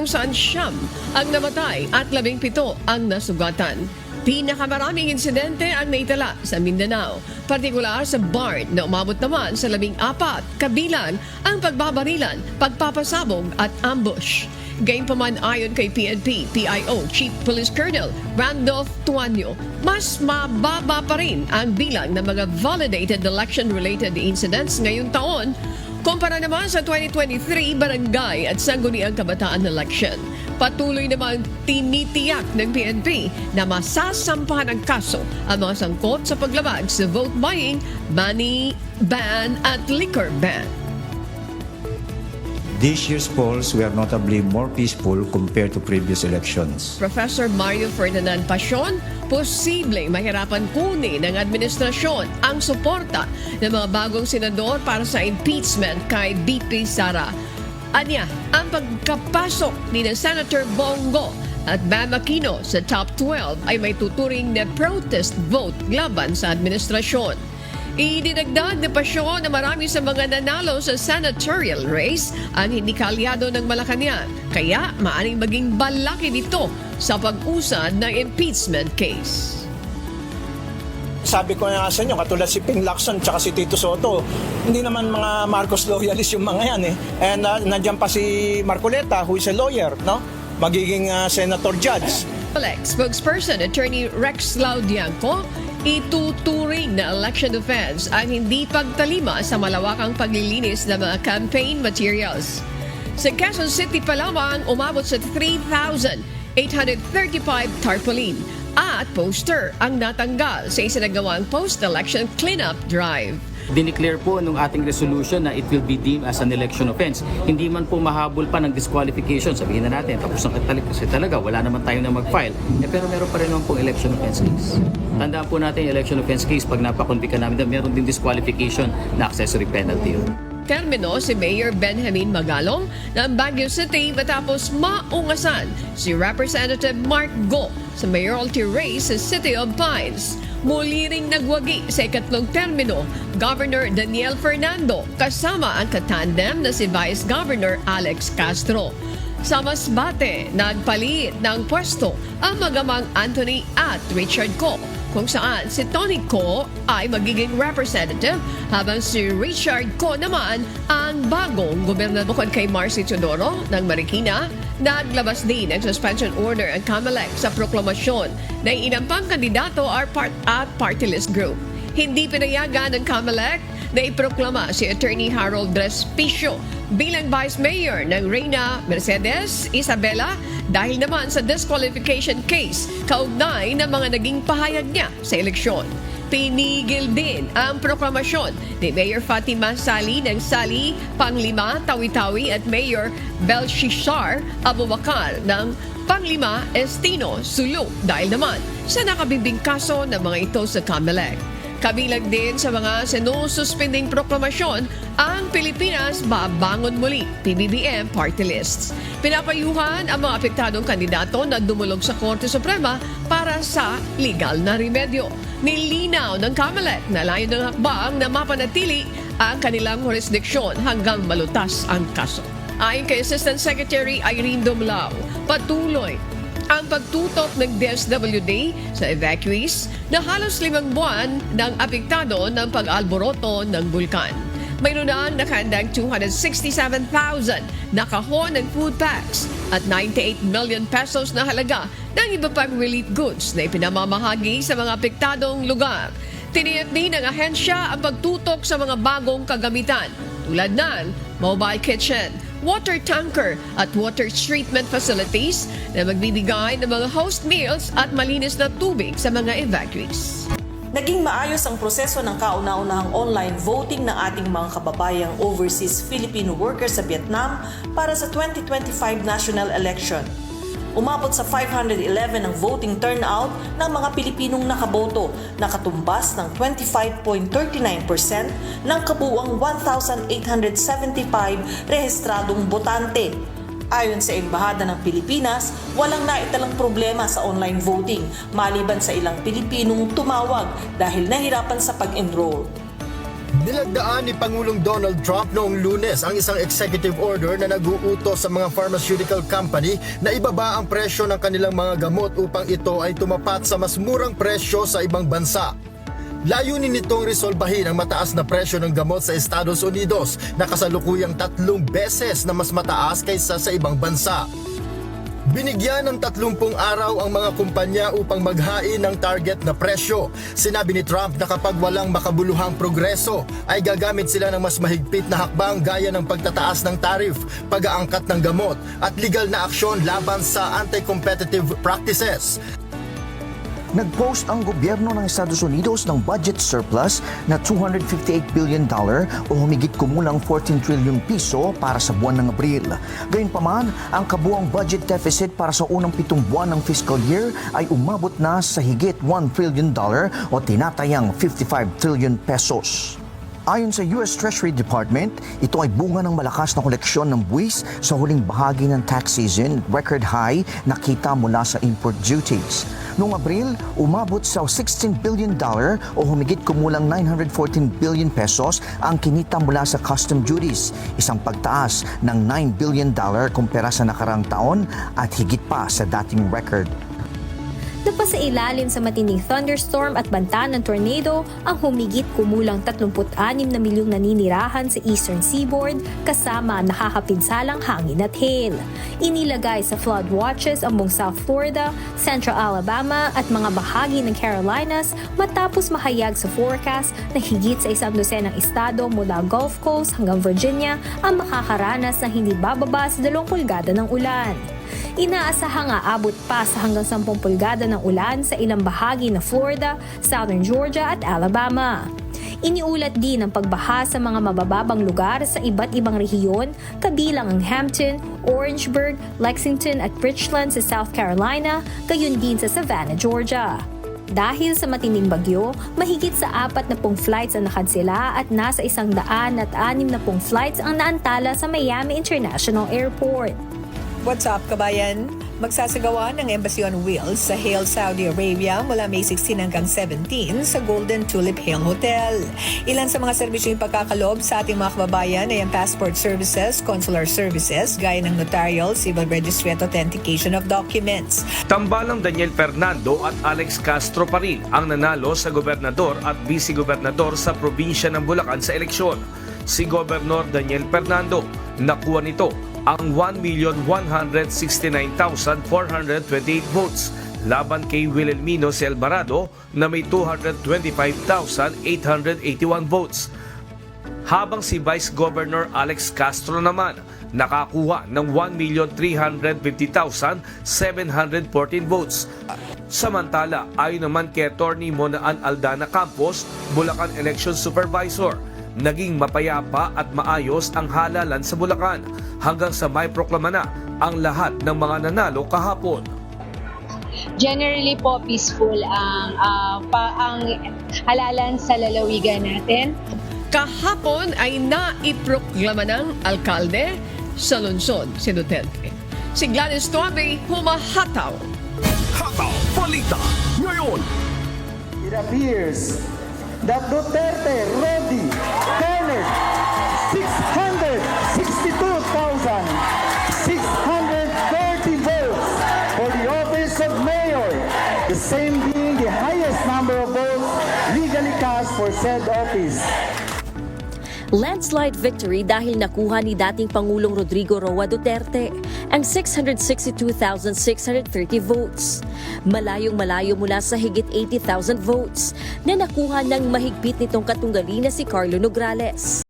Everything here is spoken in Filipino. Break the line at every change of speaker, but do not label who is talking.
kung saan siyam ang namatay at labing pito ang nasugatan. Pinakamaraming insidente ang naitala sa Mindanao, partikular sa BART na umabot naman sa labing apat, kabilang ang pagbabarilan, pagpapasabog at ambush. Gayunpaman ayon kay PNP, PIO Chief Police Colonel Randolph Tuanyo, mas mababa pa rin ang bilang ng mga validated election-related incidents ngayong taon Kumpara naman sa 2023 barangay at sangguniang kabataan election. Patuloy namang tinitiyak ng PNP na masasampahan ng kaso ang mga sangkot sa paglabag sa vote buying, money ban at liquor ban.
This year's polls were notably more peaceful compared to previous elections.
Professor Mario Ferdinand Pasion, posibleng mahirapan kunin ng administrasyon ang suporta ng mga bagong senador para sa impeachment kay BP Sara. Anya, ang pagkapasok ni na Senator Bongo at Bam Aquino sa top 12 ay may tuturing na protest vote laban sa administrasyon. Idinagdag na pasyon na marami sa mga nanalo sa senatorial race ang hindi kalyado ng Malacanang. Kaya maaring maging balaki nito sa pag-usad ng impeachment case.
Sabi ko nga sa inyo, katulad si Ping Lacson tsaka si Tito Soto, hindi naman mga Marcos loyalist yung mga yan eh. And uh, nandiyan pa si Marcoleta, who is a lawyer, no? Magiging uh, senator judge.
Alex, spokesperson Attorney Rex Laudianco, ituturing na election offense ang hindi pagtalima sa malawakang paglilinis ng mga campaign materials. Sa Quezon City pa lamang, umabot sa 3,835 tarpaulin at poster ang natanggal sa isinagawang post-election cleanup drive.
Dineclare po nung ating resolution na it will be deemed as an election offense. Hindi man po mahabol pa ng disqualification. Sabihin na natin, tapos ang katalik kasi talaga, wala naman tayo na mag-file. Eh, pero meron pa rin naman pong election offense case. Tandaan po natin election offense case, pag napakonvika namin, meron din disqualification na accessory penalty yun.
Termino si Mayor Benjamin Magalong ng Baguio City matapos maungasan si Representative Mark Go sa mayoralty race sa City of Pines. Muli ring nagwagi sa ikatlong termino, Governor Daniel Fernando kasama ang katandem na si Vice Governor Alex Castro. Sa Masbate, nagpalit ng pwesto ang magamang Anthony at Richard Co kung saan si Tony Co ay magiging representative habang si Richard Co naman ang bagong gobernador. Kay Marcy Teodoro ng Marikina, naglabas din ng suspension order ang CAMELEC sa proklamasyon na inampang kandidato are part at party list group. Hindi pinayagan ng CAMELEC na iproklama si Attorney Harold Respicio bilang Vice Mayor ng Reyna Mercedes Isabela dahil naman sa disqualification case kaugnay ng mga naging pahayag niya sa eleksyon. Pinigil din ang proklamasyon ni Mayor Fatima Sali ng Sali, Panglima, Tawi-Tawi at Mayor Belshishar Abubakar ng Panglima Estino Sulu dahil naman sa nakabibing kaso ng mga ito sa CAMELEC. Kabilang din sa mga sinususpending proklamasyon ang Pilipinas Babangon Muli, PBBM party lists. Pinapayuhan ang mga apektadong kandidato na dumulog sa Korte Suprema para sa legal na remedyo. Nilinaw ng CAMELEC na layo ng hakbang na mapanatili ang kanilang jurisdiksyon hanggang malutas ang kaso. Ayon kay Assistant Secretary Irene Dumlao, patuloy ang pagtutok ng DSWD sa evacuees na halos limang buwan ng apektado ng pag-alboroto ng bulkan. Mayroon na nakahandang 267,000 na kahon ng food packs at 98 million pesos na halaga ng iba pang relief goods na ipinamamahagi sa mga apektadong lugar. Tiniyak din ng ahensya ang pagtutok sa mga bagong kagamitan tulad ng mobile kitchen, water tanker at water treatment facilities na magbibigay ng mga host meals at malinis na tubig sa mga evacuees.
Naging maayos ang proseso ng kauna-unahang online voting ng ating mga kababayang overseas Filipino workers sa Vietnam para sa 2025 national election. Umabot sa 511 ang voting turnout ng mga Pilipinong nakaboto na katumbas ng 25.39% ng kabuuang 1,875 rehistradong botante. Ayon sa Embahada ng Pilipinas, walang naitalang problema sa online voting maliban sa ilang Pilipinong tumawag dahil nahirapan sa pag-enroll.
Nilagdaan ni Pangulong Donald Trump noong lunes ang isang executive order na nag-uutos sa mga pharmaceutical company na ibaba ang presyo ng kanilang mga gamot upang ito ay tumapat sa mas murang presyo sa ibang bansa. Layunin nitong resolbahin ang mataas na presyo ng gamot sa Estados Unidos na kasalukuyang tatlong beses na mas mataas kaysa sa ibang bansa. Binigyan ng 30 araw ang mga kumpanya upang maghain ng target na presyo. Sinabi ni Trump na kapag walang makabuluhang progreso, ay gagamit sila ng mas mahigpit na hakbang gaya ng pagtataas ng tarif, pag-aangkat ng gamot, at legal na aksyon laban sa anti-competitive practices.
Nag-post ang gobyerno ng Estados Unidos ng budget surplus na 258 billion dollar o humigit kumulang 14 trillion piso para sa buwan ng Abril. Gayunpaman, ang kabuang budget deficit para sa unang pitong buwan ng fiscal year ay umabot na sa higit 1 trillion dollar o tinatayang 55 trillion pesos. Ayon sa US Treasury Department, ito ay bunga ng malakas na koleksyon ng buwis sa huling bahagi ng tax season, record high na kita mula sa import duties. Noong Abril, umabot sa 16 billion dollar o humigit kumulang 914 billion pesos ang kinita mula sa custom duties, isang pagtaas ng 9 billion dollar kumpara sa nakarang taon at higit pa sa dating record.
Napasailalim sa matinding thunderstorm at banta ng tornado ang humigit kumulang 36 na milyong naninirahan sa eastern seaboard kasama ang nakakapinsalang hangin at hail. Inilagay sa flood watches ang buong South Florida, Central Alabama at mga bahagi ng Carolinas matapos mahayag sa forecast na higit sa isang dosenang estado mula Gulf Coast hanggang Virginia ang makakaranas ng hindi bababa sa 2 pulgada ng ulan. Inaasahang aabot pa sa hanggang 10 pulgada ng ulan sa ilang bahagi ng Florida, Southern Georgia at Alabama. Iniulat din ang pagbaha sa mga mabababang lugar sa iba't ibang rehiyon kabilang ang Hampton, Orangeburg, Lexington at Richland sa South Carolina, gayon din sa Savannah, Georgia. Dahil sa matinding bagyo, mahigit sa apat na pong flights ang nakansela at nasa isang daan at anim na pong flights ang naantala sa Miami International Airport.
What's up, kabayan? Magsasagawa ng Embassy on Wheels sa Hale, Saudi Arabia mula May 16 hanggang 17 sa Golden Tulip Hale Hotel. Ilan sa mga serbisyo yung pagkakalob sa ating mga kababayan ay ang passport services, consular services, gaya ng notarial, civil registry at authentication of documents.
Tambalang Daniel Fernando at Alex Castro pa rin ang nanalo sa gobernador at vice-gobernador sa probinsya ng Bulacan sa eleksyon. Si Gobernador Daniel Fernando nakuha nito ang 1,169,428 votes laban kay Wilhelmino C. Alvarado na may 225,881 votes. Habang si Vice Governor Alex Castro naman nakakuha ng 1,350,714 votes. Samantala, ayon naman kay Attorney Monaan Aldana Campos, Bulacan Election Supervisor, naging mapayapa at maayos ang halalan sa Bulacan hanggang sa may proklama na ang lahat ng mga nanalo kahapon.
generally po peaceful ang ah, pa, ang halalan sa lalawigan natin.
Kahapon ay naiproklama ng alkalde sa lungsod si Duterte. Si Gladys Toabe humahataw.
Hataw Balita ngayon!
It appears that Duterte Rodi garnered 662,630 votes for the office of mayor, the same being the highest number of votes legally cast for said office.
Landslide victory dahil nakuha ni dating Pangulong Rodrigo Roa Duterte ang 662,630 votes. Malayong malayo mula sa higit 80,000 votes na nakuha ng mahigpit nitong katunggali na si Carlo Nograles.